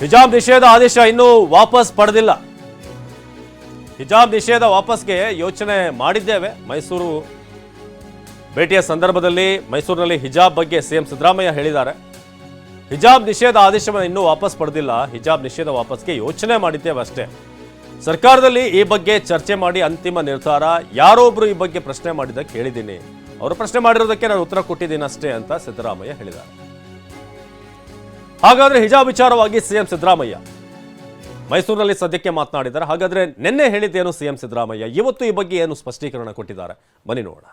ಹಿಜಾಬ್ ನಿಷೇಧ ಆದೇಶ ಇನ್ನೂ ವಾಪಸ್ ಪಡೆದಿಲ್ಲ. ಹಿಜಾಬ್ ನಿಷೇಧ ವಾಪಸ್ಗೆ ಯೋಚನೆ ಮಾಡಿದ್ದೇವೆ. ಮೈಸೂರು ಭೇಟಿಯ ಸಂದರ್ಭದಲ್ಲಿ ಮೈಸೂರಿನಲ್ಲಿ ಹಿಜಾಬ್ ಬಗ್ಗೆ ಸಿಎಂ ಸಿದ್ದರಾಮಯ್ಯ ಹೇಳಿದ್ದಾರೆ. ಹಿಜಾಬ್ ನಿಷೇಧ ಆದೇಶವನ್ನು ಇನ್ನೂ ವಾಪಸ್ ಪಡೆದಿಲ್ಲ. ಹಿಜಾಬ್ ನಿಷೇಧ ವಾಪಸ್ಗೆ ಯೋಚನೆ ಮಾಡಿದ್ದೇವೆ ಅಷ್ಟೇ. ಸರ್ಕಾರದಲ್ಲಿ ಈ ಬಗ್ಗೆ ಚರ್ಚೆ ಮಾಡಿ ಅಂತಿಮ ನಿರ್ಧಾರ. ಯಾರೊಬ್ಬರು ಈ ಬಗ್ಗೆ ಪ್ರಶ್ನೆ ಮಾಡಿದ್ದಕ್ಕೆ ಹೇಳಿದ್ದೀನಿ ಅವರು ಪ್ರಶ್ನೆ ಮಾಡಿರೋದಕ್ಕೆ ನಾನು ಉತ್ತರ ಕೊಟ್ಟಿದ್ದೀನಿ ಅಷ್ಟೇ ಅಂತ ಸಿದ್ದರಾಮಯ್ಯ ಹೇಳಿದ್ದಾರೆ. ಹಾಗಾದ್ರೆ ಹಿಜಾಬ್ ವಿಚಾರವಾಗಿ ಸಿಎಂ ಸಿದ್ದರಾಮಯ್ಯ. ಮೈಸೂರಿನಲ್ಲಿ ಸದ್ಯಕ್ಕೆ ಮಾತನಾಡಿದ್ದಾರೆ. ಹಾಗಾದ್ರೆ ನಿನ್ನೆ ಹೇಳಿದ್ದೇನು ಸಿಎಂ ಸಿದ್ದರಾಮಯ್ಯ? ಇವತ್ತು ಈ ಬಗ್ಗೆ ಏನು ಸ್ಪಷ್ಟೀಕರಣ ಕೊಟ್ಟಿದ್ದಾರೆ? ಬನ್ನಿ ನೋಡೋಣ.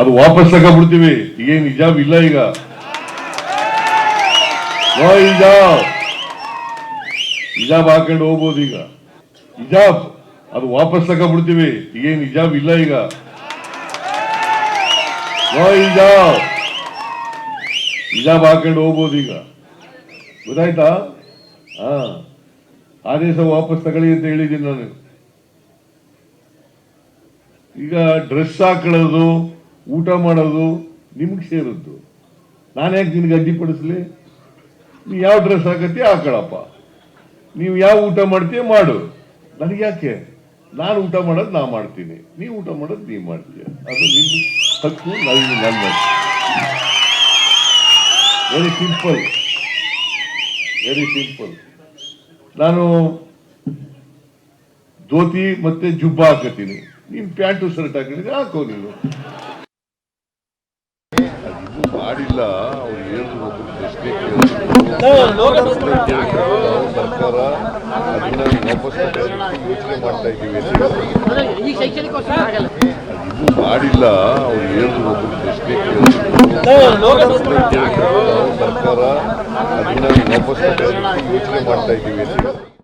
ಅದು ವಾಪಸ್ ತಗೊಂಡ್ಬಿಡ್ತೀವಿ ಏನ್ ಹಿಜಾಬ್ ಇಲ್ಲ ಈಗ. ಹಿಜಾಬ್. ಹಿಜಾಬ್ ಹಾಕೊಂಡು ಹೋಗ್ಬೋದು ಈಗ. ಹಿಜಾಬ್, ಅದು ವಾಪಸ್ ತಗೊಂಡ್ಬಿಡ್ತೀವಿ ಏನ್ ಹಿಜಾಬ್ ಇಲ್ಲ ಈಗ. ಹಿಜಾಬ್. ಹಿಜಾಬ್ ಹಾಕೊಂಡು ಹೋಗ್ಬೋದು ಈಗ. ಗೊತ್ತಾಯ್ತಾ? ಹಾ. ಆದೇಶ ವಾಪಸ್ ತಗೊಳ್ಳಿ ಅಂತ ಹೇಳಿದ್ದೀನಿ ನಾನು. ಈಗ ಡ್ರೆಸ್ ಹಾಕೊಳ್ಳೋದು, ಊಟ ಮಾಡೋದು ನಿಮ್ಗೆ ಸೇರಿದ್ದು. ನಾನು ಯಾಕೆ ನಿನಗೆ ಅಡ್ಡಿಪಡಿಸ್ಲಿ ನೀ ಯಾವ ಡ್ರೆಸ್ ಹಾಕತ್ತಿ ಹಾಕೊಳ್ಳಪ್ಪ ನೀವು ಯಾವ ಊಟ ಮಾಡ್ತೀಯ ಮಾಡು. ನನಗೆ ಯಾಕೆ? ನಾನು ಊಟ ಮಾಡೋದು ನಾ ಮಾಡ್ತೀನಿ. ನೀವು ಊಟ ಮಾಡೋದು ನೀವು ಮಾಡ್ತೀಯ. ಅದು ನಿಮ್ಮ ಹಕ್ಕು ನನಗೆ ನನ್ನ ವೆರಿ ಸಿಂಪಲ್ ವೆರಿ ಸಿಂಪಲ್ ನಾನು ಧೋತಿ ಮತ್ತೆ ಜುಬ್ಬ ಹಾಕತೀನಿ ನೀನ್ ಪ್ಯಾಂಟು ಶರ್ಟ್ ಹಾಕಿದ್ರೆ ಹಾಕೋ ನೀನು. ಇದು ಮಾಡಿಲ್ಲ. ಅವ್ರು ಹೇಳಿದ್ರು ಪ್ರಶ್ನೆ. ಸರ್ಕಾರ ಅದನ್ನ ವಾಪಸ್ ತಗೊಳ್ಳೋದಕ್ಕೆ ಯೋಚನೆ ಮಾಡ್ತಾ ಇದ್ದೀವಿ ಮಾಡಿಲ್ಲ. ಅವ್ರು ಹೇಳಿದ್ರು ಪ್ರಶ್ನೆ ಕೇಳಿದ್ರು. ಸರ್ಕಾರ ಅದನ್ನ ವಾಪಸ್ ತಗೊಳ್ಳೋದಕ್ಕೆ ಯೋಚನೆ ಮಾಡ್ತಾ ಇದ್ದೀವಿ ಅಂತ ಹೇಳಿದ್ರು.